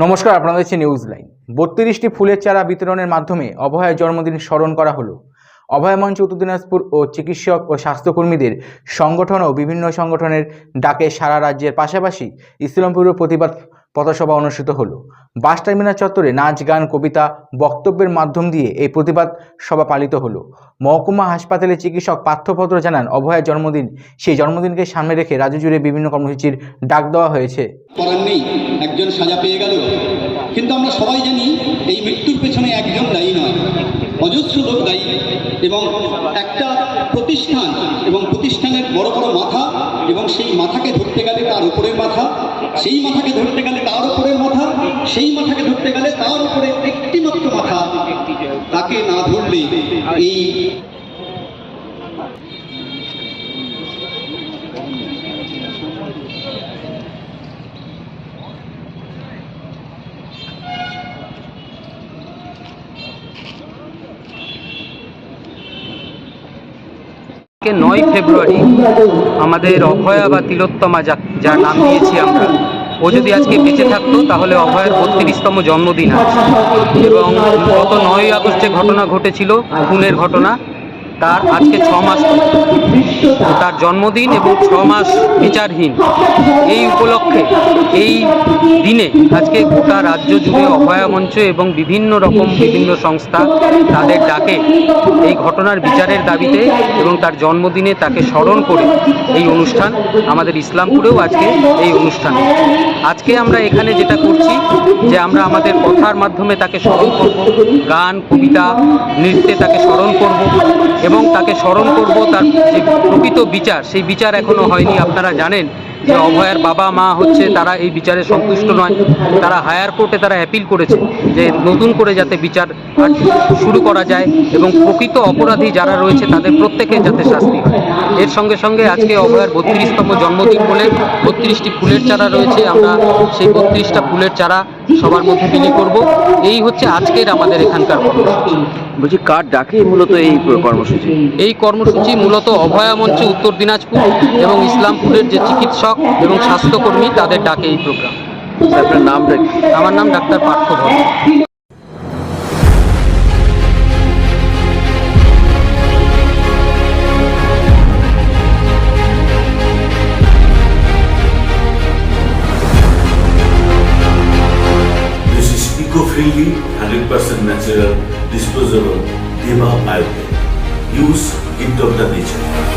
নমস্কার আপনাদের হচ্ছে নিউজ লাইন বত্রিশটি ফুলের চারা বিতরণের মাধ্যমে অভয়ের জন্মদিন স্মরণ করা হলো অভয় মঞ্চ উত্তর দিনাজপুর ও চিকিৎসক ও স্বাস্থ্যকর্মীদের সংগঠন ও বিভিন্ন সংগঠনের ডাকে সারা রাজ্যের পাশাপাশি ইসলামপুরের প্রতিবাদ পথসভা অনুষ্ঠিত হলো বাস টার্মিনাল চত্বরে নাচ গান কবিতা বক্তব্যের মাধ্যম দিয়ে এই প্রতিবাদ সভা পালিত হলো মহকুমা হাসপাতালে চিকিৎসক পাথ্যপত্র জানান অভয়ের জন্মদিন সেই জন্মদিনকে সামনে রেখে রাজ্য জুড়ে বিভিন্ন কর্মসূচির ডাক দেওয়া হয়েছে একজন সাজা পেয়ে গেল কিন্তু আমরা সবাই জানি এই মৃত্যুর পেছনে একজন দায়ী নয় অজস্র লোক দায়ী এবং একটা প্রতিষ্ঠান এবং প্রতিষ্ঠানের বড় বড় মাথা এবং সেই মাথাকে ধরতে গেলে তার উপরের মাথা সেই মাথাকে ধরতে গেলে সেই মাথাকে ধরতে গেলে তার উপরে একটি মাত্র মাথা তাকে না ধরলে এই নয় ফেব্রুয়ারি আমাদের অভয়া বা তিলোত্তমা যা নাম দিয়েছি আমরা ও যদি আজকে বেঁচে থাকতো তাহলে অভয়ের বত্রিশতম জন্মদিন আছে এবং গত নয়ই আগস্টে ঘটনা ঘটেছিল খুনের ঘটনা তার আজকে ছ মাস তার জন্মদিন এবং ছ মাস বিচারহীন এই উপলক্ষে এই দিনে আজকে গোটা রাজ্য জুড়ে অভয়া মঞ্চ এবং বিভিন্ন রকম বিভিন্ন সংস্থা তাদের ডাকে এই ঘটনার বিচারের দাবিতে এবং তার জন্মদিনে তাকে স্মরণ করে এই অনুষ্ঠান আমাদের ইসলামপুরেও আজকে এই অনুষ্ঠান আজকে আমরা এখানে যেটা করছি যে আমরা আমাদের কথার মাধ্যমে তাকে স্মরণ করব গান কবিতা নৃত্যে তাকে স্মরণ করব এবং তাকে স্মরণ করব তার যে প্রকৃত বিচার সেই বিচার এখনও হয়নি আপনারা জানেন যে অভয়ের বাবা মা হচ্ছে তারা এই বিচারে সন্তুষ্ট নয় তারা হায়ার কোর্টে তারা অ্যাপিল করেছে যে নতুন করে যাতে বিচার শুরু করা যায় এবং প্রকৃত অপরাধী যারা রয়েছে তাদের প্রত্যেকের যাতে শাস্তি হয় এর সঙ্গে সঙ্গে আজকে অভয়ের বত্রিশতম জন্মদিন বলে বত্রিশটি ফুলের চারা রয়েছে আমরা সেই বত্রিশটা ফুলের চারা সবার মধ্যে বিলি করব এই হচ্ছে আজকের আমাদের এখানকার বলছি কার ডাকে মূলত এই কর্মসূচি এই কর্মসূচি মূলত অভয়া মঞ্চে উত্তর দিনাজপুর এবং ইসলামপুরের যে চিকিৎসক এবং স্বাস্থ্যকর্মী তাদের ডাকে এই প্রোগ্রাম আপনার নাম আমার নাম doctor Partha Eco-friendly, 100% natural, disposable Deva Bio. Use gift of the nature.